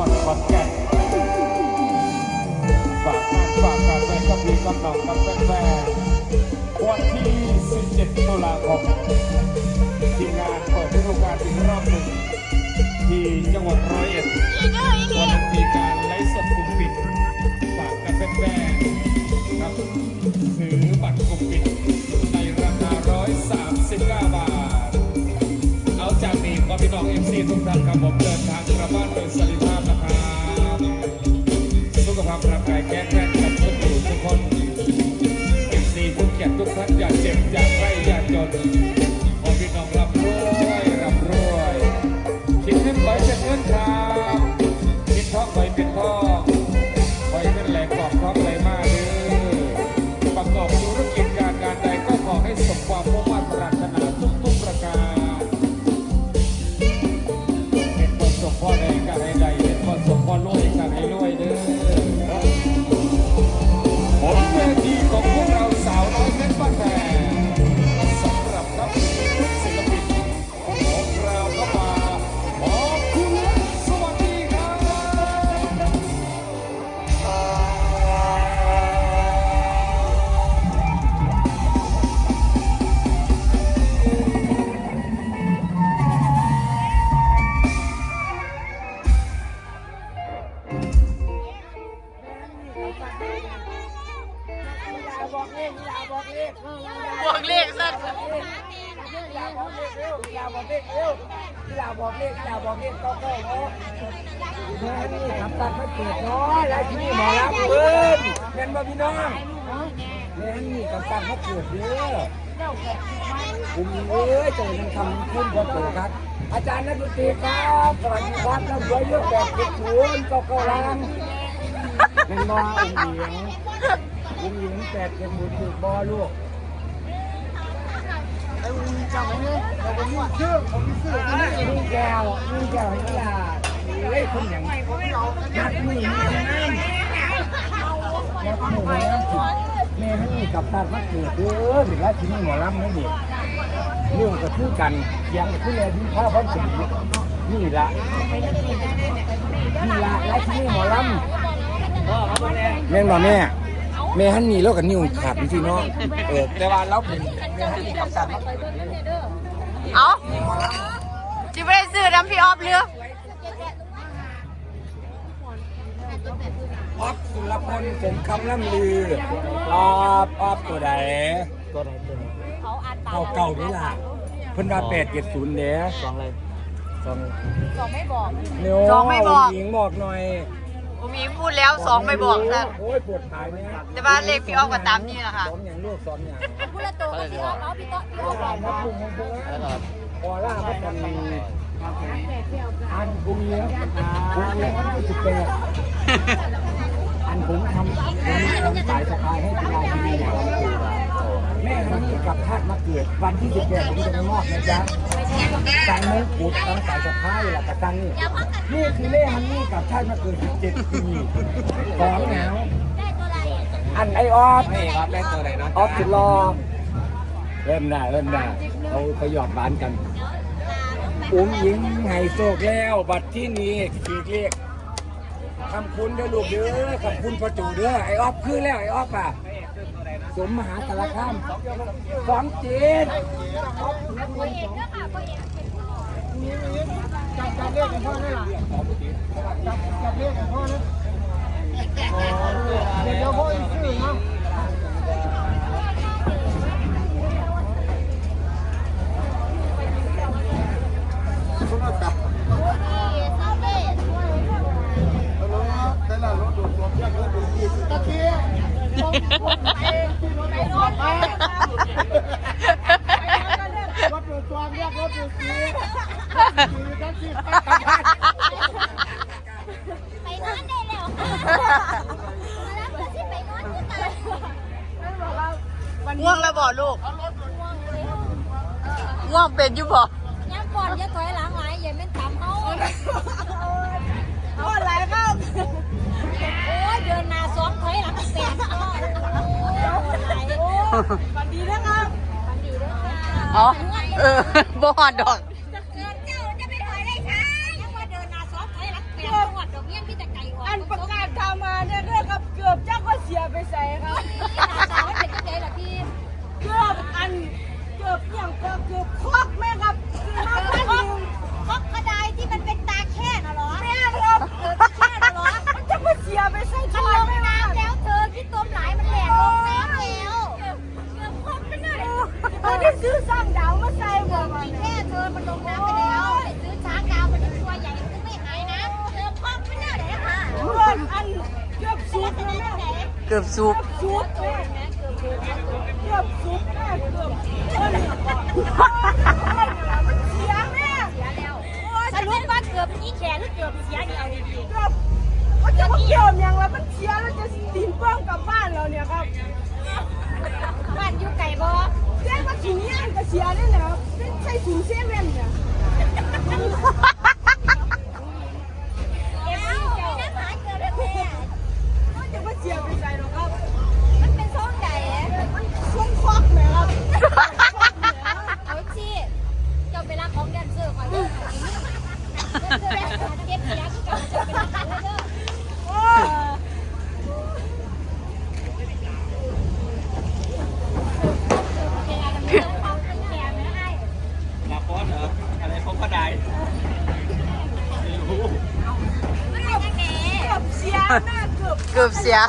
วัดขอนแก่นฝากงานฝากการไปกับพี่กับน้องกับแฟนๆวันที่ 17 ตุลาคมที่งานเปิดฤดูกาลอีกรอบหนึ่งที่จังหวัดร้อยเอ็ดวันนั้นมีการไลฟ์สดกลุ่มปิดฝากกันแฟนๆครับซื้อบัตรกลุ่มปิดในราคา 139 บาท เอาจากนี้ก็พี่น้องเอฟซีทุกท่านครับผมเดินทาง ร่างกายแข็งแรงกันทุ บอกเลขบอกเลขบวกเลขสั้นอย่าบอกเลขเร็วอย่าบอกเลขเร็วอย่าบอกเลขอย่าบอกเลขเก้าเก้าเนาะแม่นี่ทำตัดไม่เกิดน้อยแล้วที่นี่หมอรับเบิ้ลเป็นบ่พี่น้องแม่นี่ทำตัดไม่เกิดเยอะคุณเอ้ยเจอมันทำขึ้นพอเกิดครับอาจารย์นักดนตรีครับสวัสดีครับนักนตรีเยอะแบบเจ็ดศูนย์เก้าเก้าล้าน เป็นมอองหลียงลุงหญิงแปดเจ็ดหมื่นถูกบอลูกไอ้ลุงหญิงจำไว้เลยเราเป็นลูกชื่อผมชื่อนี่ลุงแก้วลุงแก้วให้ลาเฮ้ยคนอย่างนัดมือมีน้ำนัดมือมีน้ำจิแม่ให้มีกับตาพักเกิดเด้อหรือว่าที่นี่หมอลำนั่นเองเรื่องก็คือกันยังก็คือเลยที่ข้าวพร้อมสีนี่ละนี่ละและที่นี่หมอลำ แม่นบ่แม่ แม่ฮันนี่แล้วกับนิ้วขาดจริงๆเนาะเออแต่ว่าเราเป็นแม่ฮันนี่กับสัตว์เอาจิไม่ได้ซื้อน้ำพี่ออฟเรือออฟสุรพลสมคำล่ำลือออฟออฟตัวใดตัวใดตัวเขาเก่านี่ล่ะเพิ่นว่าแปดเจ็ดศูนย์เด้สองอะไรสองสองไม่บอกเนียวหญิงบอกหน่อย ผมมีพูดแล้วสองไปบอกซะโอ้ยปวดท้ายเนี่ยแต่ว่าเลขพี่ออฟก็ตามนี่แหละค่ะสอนอย่างลูกสอนอย่างพูดละตัวก็พี่ออกเอาพี่โต๊ะพี่อโต๊ะอร่านับปุ่มของเธอออร่าพัฒนีอันบุญเลี้ยงบุญเลี้ยงวันที่สิบแปดอันผมทำผมทำสายสะพายให้กีฬาทีวีเนี่ย แม่ฮันนี่กับทาดมาเกิดวันที่สิบแปดผมจะไปมอบนะจ๊ะตังเม้กุดตังสายสะพายหลักกระตังนี่นี่คือแม่ฮันนี่กับทาดมาเกิดสิบเจ็ดปีของหนาวอันไอออฟนี่ครับได้ตัวไหนนะออฟสุดรอเริ่มหน้าเริ่มหน้าเอาไปหยอดบ้านกันอุ้มหญิงไฮโซกแล้ว บัตรที่นี่คือเรียกคำคุณเด้อลูกเด้อคำคุณพ่อจู่เด้อไอออฟคือแล้วไอออฟอะ สมมหาสารคามสองเจ็ดจับจับเลขของพ่อได้หรอจับจับเลขของพ่อนะเดี๋ยวพ่ออีกชื่อนะ บ่ลูกง่วงเป็นอยู่บ่ยังก่อนยัาถอยหลังหลยอย่าม่นตามเขาก่อนอะไรเข้าโอ้ยเดินหน้าสองถอยหลังเปดก็โอ้ยหลายโอ้ฝันดีนะครับฝันดีด้วยค่ะอ๋อเออบ่ฮอดดอกอันประกาศข่ามาเนี่ยเรื่องกับเกือบเจ้าก็เสียไปใส่ครับ เป็นจังไดล่ะพี่เกือบอันเกือบอย่างก็เกือบคอกแม่ครับคือมาพันหนึ่งคอกกระไดที่มันเป็นตาแค่น่ะเหรอแม่ครับเออตาแค่น่ะเหรอมันจะมาเสียไปใส่ทำไมไม่น้ำแล้วเธอที่ต้มหลายมันแหลกลงน้ำแล้วเกือบคอกไปหน่อยเธอได้ซื้อสร้างดาวมาใส่บ่มีแค่เธอมันลงน้ำไปแล้วไปซื้อช้างดาวมันตัวใหญ่มันไม่หายนะเธอคอกไปหน่อยไหนค่ะเกือบอันเกือบสุดเลยแม่เกือบสูบซุปแม่ เกือบซุปแม่เกือบเออเนี่ยมันเสียแม่เสียแล้วสรุปว่าเกือบอีแขนหรือเกือบเสียนี่เอาดีๆเกือบว่าจะเกี่ยวยังแล้วมันเสียแล้วจะตีนเป้องกลับบ้านเราเนี่ยครับบ้านอยู่ไก่บ่เรียกว่าถุงย่างก็เสียได้แล้วเป็นใช่ถุงเซเว่นเนี่ยเก็บที่เก่า หายเกิดอะไรแม่ ก็จะมาเสียไปใส่หรอกครับ มันเป็นช่องใหญ่ มันช่วงควักไหมครับ เอาชีเจ้าไปรักของแดนเซอร์ก่อนเด้อแดนเซอร์แบบเก็บเสียคือกันเจ้าไปรักของเด้อ โอ้ย แกกันเด้อเขาเป็นแกไม่ได้ ลาฟอนเหรออะไรเขาก็ได้ไม่รู้ มันเป็นยังไง เกือบเสียแม่เกือบ เสีย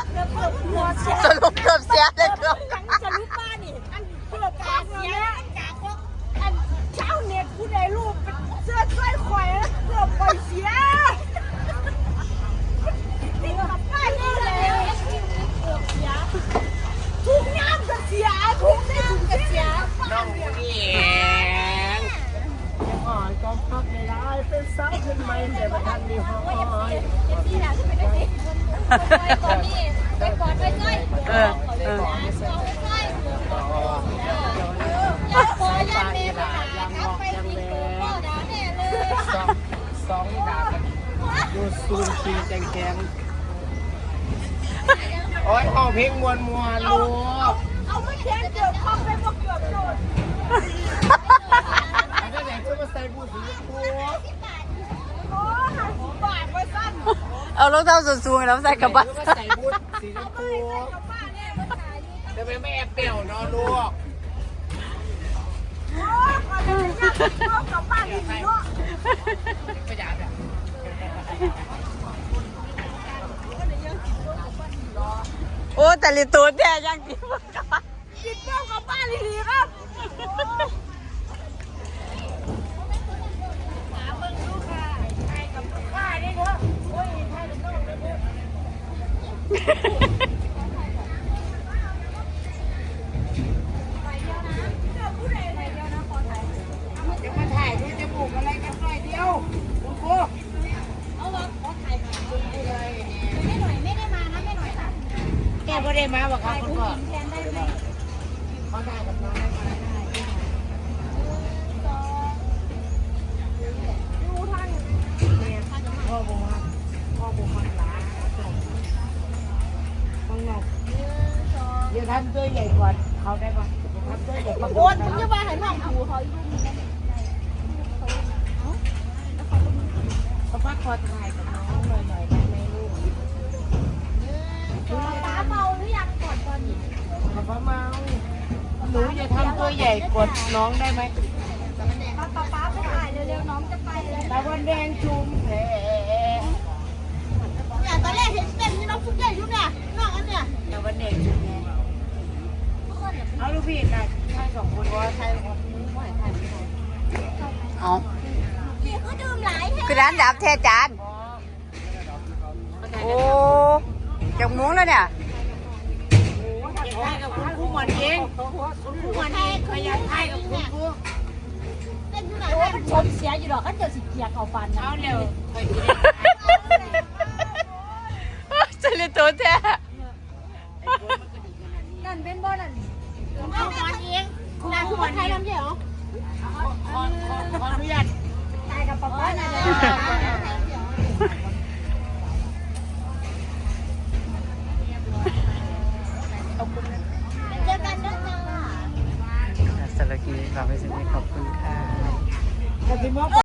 สรุปเกือบเสียเลยเกือบจะรู้ป้านี่อันเกือบกาเสียกาควักอันเช้าเน็ตผู้ใดรูปเป็นเสื้อช่วยควายเกือบข่อยเสียนี่ก็ป้านี่เลยเกือบเสียทุกน้ำก็เสียทุกน้ำก็เสียน้องผู้นี่เองอ่อนก็พักไม่ได้เป็นสาวขึ้นไม่แต่ประทันมีห้อยเจ็บที่หลัง ไปได้สิไปก่อนนี่ไปก่อนไปจ้อยเออเออย่าขอยันเมย์มาทับไปสิกูพ่อด่าแน่เลยสองดาบดูซูมคีแจงแจงโอ้ยห้องเพลงมวนมวนลูกเอาไม่แข็งเกือบเข้าไปบอกเกือบโดนอันนั้นแหละจะมาใส่บูสีชมพู เอารองเท้าส้นสูงแล้วใส่กระบะจะมาใส่บูสีชมพูกลับบ้านแน่มาขายจะไม่แอบเปรี้ยวเนาะลูกโอ้ก่อนจะย่างเข้ากลับบ้านอีกเนาะไม่อยากแบบโอ้แต่ลิตูนแท้ยังดีมากกินเปรี้ยวกลับบ้านอีกครับข้านี่เถอะโอ้ยไทยต้องเลยเถอะผู้ใดไหนเดียวนะขอถ่าย จะมาถ่ายด้วยจมูกอะไรกันหน่อยเดียวคุณครู เอาวะขอถ่ายหน่อยไม่หน่อยไม่ได้มานะไม่หน่อยค่ะ แกไม่ได้มาบอกครับถ่ายคุณพ่อทนได้ไหมเขาได้กับน้องหนพ่อบุมาพ่อบุมาหลาข้างนอกเดี๋ยวทำตัวใหญ่กว่าเขาได้ปะทำตัวใหญ่กว่าโอนมึงจะมาให้น้องดูเขาอยู่เขาพักคอถ่ายกับน้องหน่อยหน่อยได้ไหมลูก เมาหรือยังก่อนตอนนี้เขาพเมาหนูจะทำตัวใหญ่กว่าน้องได้ไหมป้าป้าป้าไปถ่ายเร็วๆน้องจะไปเลยตะวันแดงชุมแพเนี่ยตอนแรกเห็นเต็มนี่น้องฟุกใหญ่อยู่เนี่ยน้องอันเนี่ยตะวันแดงชุมแพเอาลูกพี่นะใช่สองคนว่าใช่ของไม่ใช่ไม่ใช่เอาพี่ก็ดื่มหลายแท้คือร้านดับแท้จานโอ้จากมุ้งแล้วเนี่ย ใช่กับคุณครูหมอนเองคุณครูหมอนเองขยันใช่กับคุณครูเต้นอยู่ไหนมันชมเสียอยู่ดอกก็เจอสิเกียร์เขาฟันนะเอาเร็วไปกินจะลิตูนแท้นั่นเป็นบ่นั่นเอาหมอนเองนางคือคนไทยทำใช่เหรอขอขอขออนุญาตตายกับป้าป้านั่นแหละขอ